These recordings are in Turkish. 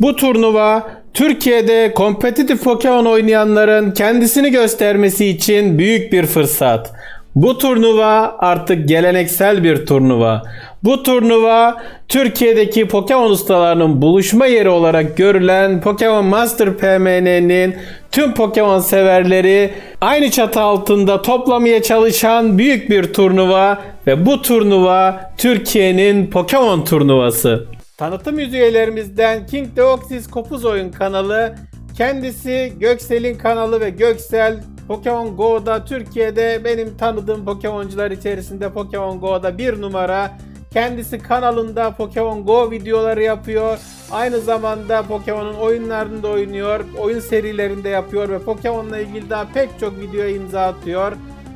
Bu turnuva Türkiye'de kompetitif Pokemon oynayanların kendisini göstermesi için büyük bir fırsat. Bu turnuva artık geleneksel bir turnuva. Bu turnuva Türkiye'deki Pokemon ustalarının buluşma yeri olarak görülen Pokemon Master PMN'nin tüm Pokemon severleri aynı çatı altında toplamaya çalışan büyük bir turnuva ve bu turnuva Türkiye'nin Pokemon turnuvası. Tanıtım üyelerimizden King Deoxys Kopuz Oyun kanalı kendisi Göksel'in kanalı ve Göksel Pokemon Go'da Türkiye'de benim tanıdığım Pokemoncular içerisinde Pokemon Go'da bir numara. Kendisi kanalında Pokemon Go videoları yapıyor. Aynı zamanda Pokemon'un oyunlarında oynuyor. Oyun serilerinde yapıyor ve Pokemon'la ilgili daha pek çok videoya imza atıyor.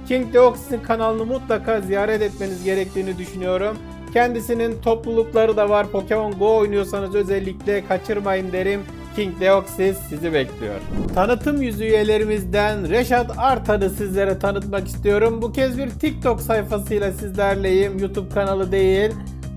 King Deoxys'in kanalını mutlaka ziyaret etmeniz gerektiğini düşünüyorum. Kendisinin toplulukları da var. Pokemon Go oynuyorsanız özellikle kaçırmayın derim. King Deoxys sizi bekliyor. Tanıtım yüzü üyelerimizden Reşat Artan'ı sizlere tanıtmak istiyorum. Bu kez bir TikTok sayfasıyla sizlerleyim. YouTube kanalı değil.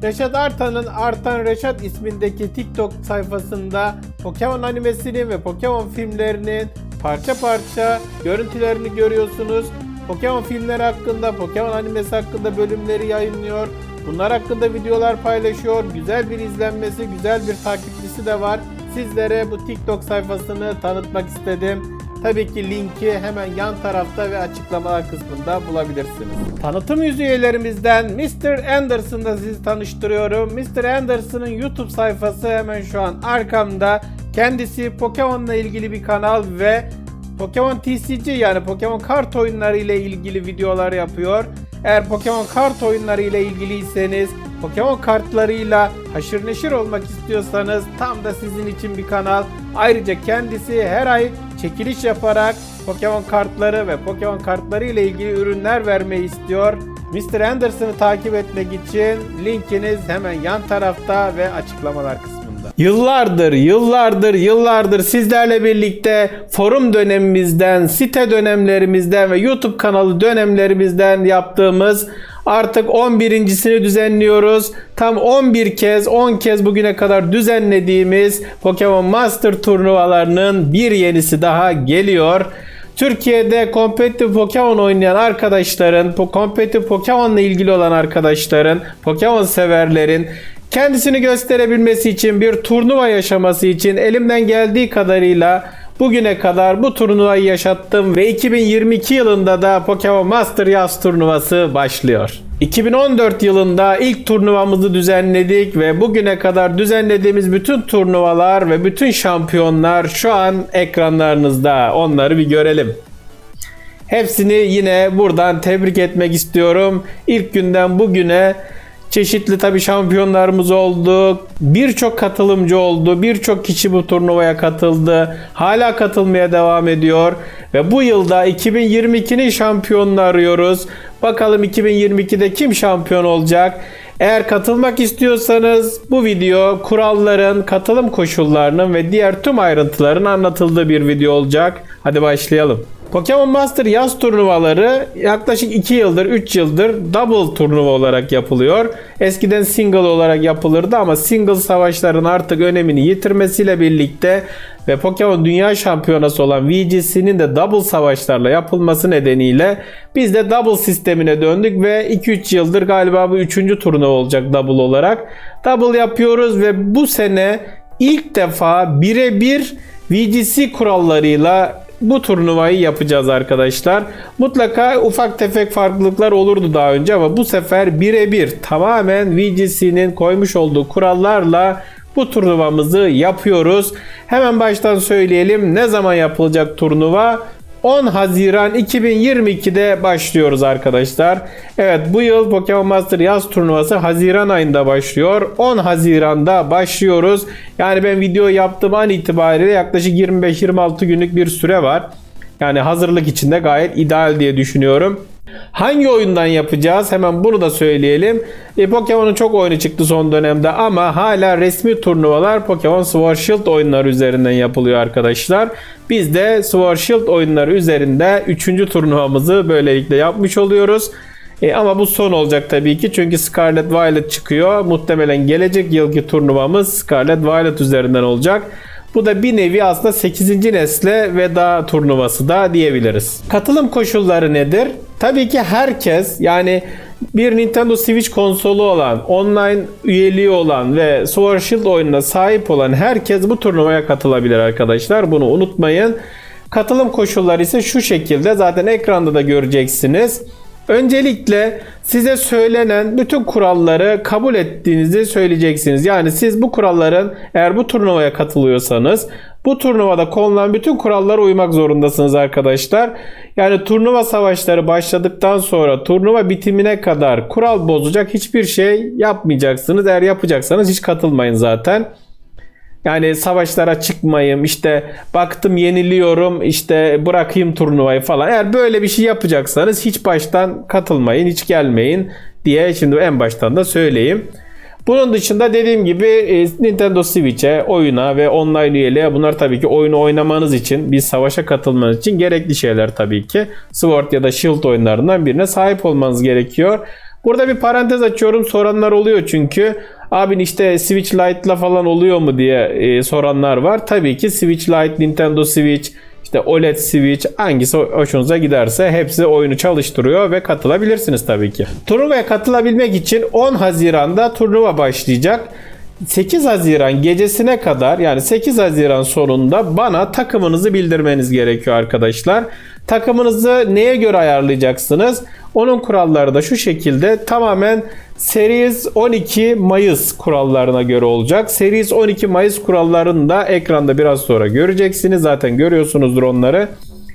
Reşat Artan'ın Artan Reşat ismindeki TikTok sayfasında Pokemon animesinin ve Pokemon filmlerinin parça parça görüntülerini görüyorsunuz. Pokemon filmleri hakkında, Pokemon animesi hakkında bölümleri yayınlıyor. Bunlar hakkında videolar paylaşıyor. Güzel bir izlenmesi, güzel bir takipçisi de var. Sizlere bu TikTok sayfasını tanıtmak istedim. Tabii ki linki hemen yan tarafta ve açıklamalar kısmında bulabilirsiniz. Tanıtım yüzü üyelerimizden Mr. Anderson'la sizi tanıştırıyorum. Mr. Anderson'ın YouTube sayfası hemen şu an arkamda. Kendisi Pokemon'la ilgili bir kanal ve Pokemon TCG yani Pokemon kart oyunları ile ilgili videolar yapıyor. Eğer Pokemon kart oyunları ile ilgiliyseniz, Pokemon kartlarıyla haşır neşir olmak istiyorsanız tam da sizin için bir kanal. Ayrıca kendisi her ay çekiliş yaparak Pokemon kartları ve Pokemon kartları ile ilgili ürünler vermeyi istiyor. Mr. Anderson'ı takip etmek için linkiniz hemen yan tarafta ve açıklamalar kısmında. Yıllardır, yıllardır, yıllardır sizlerle birlikte forum dönemimizden, site dönemlerimizden ve YouTube kanalı dönemlerimizden yaptığımız artık 11.sini düzenliyoruz. Tam 11 kez, 10 kez bugüne kadar düzenlediğimiz Pokemon Master turnuvalarının bir yenisi daha geliyor. Türkiye'de kompetitif Pokemon oynayan arkadaşların, kompetitif Pokemon'la ilgili olan arkadaşların, Pokemon severlerin kendisini gösterebilmesi için bir turnuva yaşaması için elimden geldiği kadarıyla bugüne kadar bu turnuvayı yaşattım ve 2022 yılında da Pokemon Master Yaz turnuvası başlıyor. 2014 yılında ilk turnuvamızı düzenledik ve bugüne kadar düzenlediğimiz bütün turnuvalar ve bütün şampiyonlar şu an ekranlarınızda. Onları bir görelim. Hepsini yine buradan tebrik etmek istiyorum. İlk günden bugüne çeşitli tabi şampiyonlarımız oldu. Birçok katılımcı oldu. Birçok kişi bu turnuvaya katıldı. Hala katılmaya devam ediyor. Ve bu yılda 2022'nin şampiyonunu arıyoruz. Bakalım 2022'de kim şampiyon olacak? Eğer katılmak istiyorsanız bu video kuralların, katılım koşullarının ve diğer tüm ayrıntıların anlatıldığı bir video olacak. Hadi başlayalım. Pokemon Master yaz turnuvaları yaklaşık 2 yıldır 3 yıldır double turnuva olarak yapılıyor. Eskiden single olarak yapılırdı ama single savaşların artık önemini yitirmesiyle birlikte ve Pokemon Dünya Şampiyonası olan VGC'nin de double savaşlarla yapılması nedeniyle biz de double sistemine döndük ve 2-3 yıldır galiba bu 3. turnuva olacak double olarak. Double yapıyoruz ve bu sene ilk defa birebir VGC kurallarıyla bu turnuvayı yapacağız arkadaşlar. Mutlaka ufak tefek farklılıklar olurdu daha önce ama bu sefer birebir tamamen VGC'nin koymuş olduğu kurallarla bu turnuvamızı yapıyoruz. Hemen baştan söyleyelim ne zaman yapılacak turnuva? 10 Haziran 2022'de başlıyoruz arkadaşlar. Evet bu yıl Pokemon Master yaz turnuvası Haziran ayında başlıyor. 10 Haziran'da başlıyoruz. Yani ben video yaptığım an itibariyle yaklaşık 25-26 günlük bir süre var. Yani hazırlık içinde gayet ideal diye düşünüyorum. Hangi oyundan yapacağız? Hemen bunu da söyleyelim. E, Pokemon'un çok oyunu çıktı son dönemde ama hala resmi turnuvalar Pokemon Sword Shield oyunları üzerinden yapılıyor arkadaşlar. Biz de Sword Shield oyunları üzerinde 3. turnuvamızı böylelikle yapmış oluyoruz. E, ama bu son olacak tabii ki çünkü Scarlet Violet çıkıyor. Muhtemelen gelecek yılki turnuvamız Scarlet Violet üzerinden olacak. Bu da bir nevi aslında 8. nesle veda turnuvası da diyebiliriz. Katılım koşulları nedir? Tabii ki herkes yani bir Nintendo Switch konsolu olan, online üyeliği olan ve Sword Shield oyununa sahip olan herkes bu turnuvaya katılabilir arkadaşlar. Bunu unutmayın. Katılım koşulları ise şu şekilde zaten ekranda da göreceksiniz. Öncelikle size söylenen bütün kuralları kabul ettiğinizi söyleyeceksiniz. Yani siz bu kuralların eğer bu turnuvaya katılıyorsanız bu turnuvada konulan bütün kurallara uymak zorundasınız arkadaşlar. Yani turnuva savaşları başladıktan sonra turnuva bitimine kadar kural bozacak hiçbir şey yapmayacaksınız. Eğer yapacaksanız hiç katılmayın zaten. Yani savaşlara çıkmayayım işte baktım yeniliyorum işte bırakayım turnuvayı falan. Eğer böyle bir şey yapacaksanız hiç baştan katılmayın hiç gelmeyin diye şimdi en baştan da söyleyeyim. Bunun dışında dediğim gibi e, Nintendo Switch'e, oyuna ve online üyeliğe bunlar tabii ki oyunu oynamanız için, bir savaşa katılmanız için gerekli şeyler tabii ki. Sword ya da Shield oyunlarından birine sahip olmanız gerekiyor. Burada bir parantez açıyorum. Soranlar oluyor çünkü. Abi işte Switch Lite'la falan oluyor mu diye e, soranlar var. Tabii ki Switch Lite, Nintendo Switch, işte OLED Switch hangisi hoşunuza giderse hepsi oyunu çalıştırıyor ve katılabilirsiniz tabii ki. Turnuvaya katılabilmek için 10 Haziran'da turnuva başlayacak. 8 Haziran gecesine kadar yani 8 Haziran sonunda bana takımınızı bildirmeniz gerekiyor arkadaşlar. Takımınızı neye göre ayarlayacaksınız? Onun kuralları da şu şekilde tamamen Series 12 Mayıs kurallarına göre olacak. Series 12 Mayıs kurallarını da ekranda biraz sonra göreceksiniz. Zaten görüyorsunuzdur onları.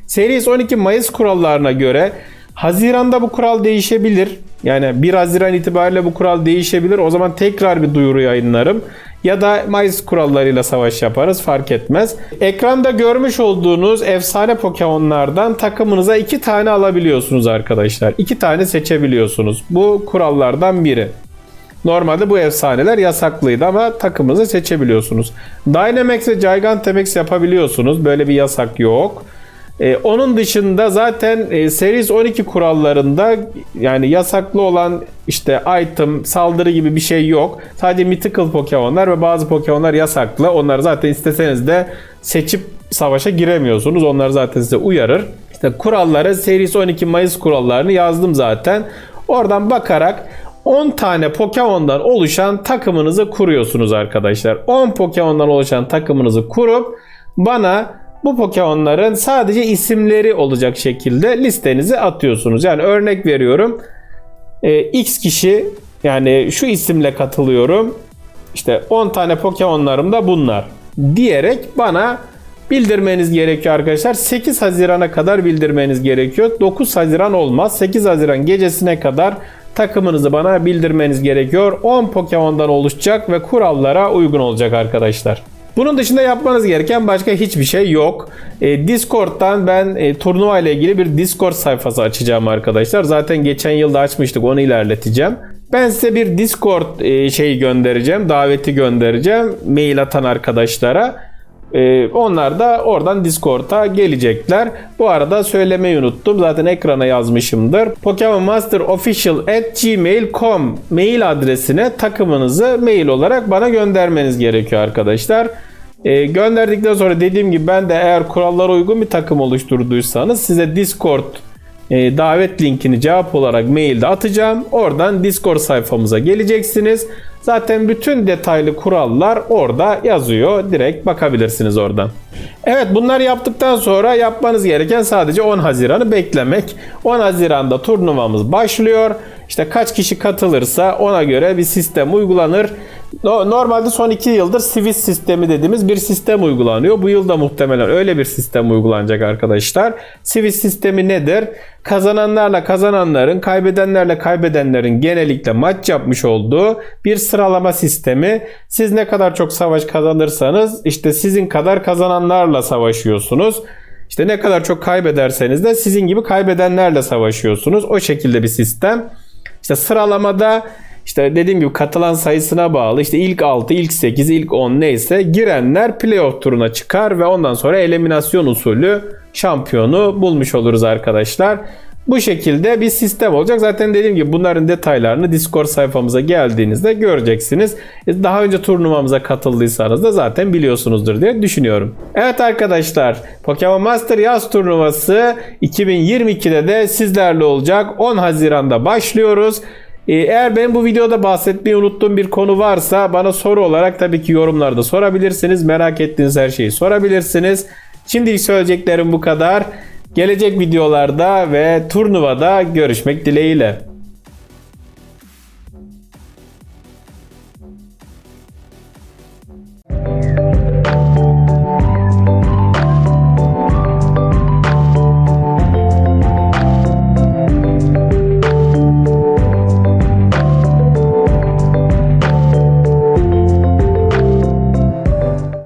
Series 12 Mayıs kurallarına göre Haziran'da bu kural değişebilir. Yani 1 Haziran itibariyle bu kural değişebilir. O zaman tekrar bir duyuru yayınlarım. Ya da Mayıs kurallarıyla savaş yaparız fark etmez. Ekranda görmüş olduğunuz efsane Pokemon'lardan takımınıza 2 tane alabiliyorsunuz arkadaşlar. 2 tane seçebiliyorsunuz. Bu kurallardan biri. Normalde bu efsaneler yasaklıydı ama takımınızı seçebiliyorsunuz. Dynamax ve Gigantamax yapabiliyorsunuz. Böyle bir yasak yok. Ee, onun dışında zaten e, Series 12 kurallarında yani yasaklı olan işte item, saldırı gibi bir şey yok. Sadece mythical Pokemon'lar ve bazı Pokemon'lar yasaklı. Onları zaten isteseniz de seçip savaşa giremiyorsunuz. Onlar zaten size uyarır. İşte kuralları Series 12 Mayıs kurallarını yazdım zaten. Oradan bakarak 10 tane Pokemon'dan oluşan takımınızı kuruyorsunuz arkadaşlar. 10 Pokemon'dan oluşan takımınızı kurup bana bu Pokemon'ların sadece isimleri olacak şekilde listenizi atıyorsunuz. Yani örnek veriyorum. E, X kişi yani şu isimle katılıyorum. İşte 10 tane Pokemon'larım da bunlar diyerek bana bildirmeniz gerekiyor arkadaşlar. 8 Haziran'a kadar bildirmeniz gerekiyor. 9 Haziran olmaz. 8 Haziran gecesine kadar takımınızı bana bildirmeniz gerekiyor. 10 Pokemon'dan oluşacak ve kurallara uygun olacak arkadaşlar. Bunun dışında yapmanız gereken başka hiçbir şey yok. E, Discord'dan ben e, turnuva ile ilgili bir Discord sayfası açacağım arkadaşlar. Zaten geçen yılda açmıştık onu ilerleteceğim. Ben size bir Discord e, şeyi göndereceğim, daveti göndereceğim mail atan arkadaşlara. Ee, onlar da oradan Discord'a gelecekler. Bu arada söylemeyi unuttum. Zaten ekrana yazmışımdır. Pokemon Master Official at gmail.com mail adresine takımınızı mail olarak bana göndermeniz gerekiyor arkadaşlar. Ee, gönderdikten sonra dediğim gibi ben de eğer kurallara uygun bir takım oluşturduysanız size Discord e, davet linkini cevap olarak mailde atacağım. Oradan Discord sayfamıza geleceksiniz. Zaten bütün detaylı kurallar orada yazıyor. Direkt bakabilirsiniz oradan. Evet bunları yaptıktan sonra yapmanız gereken sadece 10 Haziran'ı beklemek. 10 Haziran'da turnuvamız başlıyor. İşte kaç kişi katılırsa ona göre bir sistem uygulanır. Normalde son 2 yıldır Swiss sistemi dediğimiz bir sistem uygulanıyor. Bu yılda muhtemelen öyle bir sistem uygulanacak arkadaşlar. Swiss sistemi nedir? Kazananlarla kazananların, kaybedenlerle kaybedenlerin genellikle maç yapmış olduğu bir sıralama sistemi. Siz ne kadar çok savaş kazanırsanız işte sizin kadar kazananlarla savaşıyorsunuz. İşte ne kadar çok kaybederseniz de sizin gibi kaybedenlerle savaşıyorsunuz. O şekilde bir sistem. İşte sıralamada işte dediğim gibi katılan sayısına bağlı işte ilk 6, ilk 8, ilk 10 neyse girenler playoff turuna çıkar ve ondan sonra eliminasyon usulü şampiyonu bulmuş oluruz arkadaşlar. Bu şekilde bir sistem olacak. Zaten dediğim gibi bunların detaylarını Discord sayfamıza geldiğinizde göreceksiniz. E, Daha önce turnuvamıza katıldıysanız da zaten biliyorsunuzdur diye düşünüyorum. Evet arkadaşlar Pokemon Master yaz turnuvası 2022'de de sizlerle olacak. 10 Haziran'da başlıyoruz. Ee, Eğer benim bu videoda bahsetmeyi unuttuğum bir konu varsa bana soru olarak tabii ki yorumlarda sorabilirsiniz. Merak ettiğiniz her şeyi sorabilirsiniz. Şimdilik söyleyeceklerim bu kadar. Gelecek videolarda ve turnuvada görüşmek dileğiyle.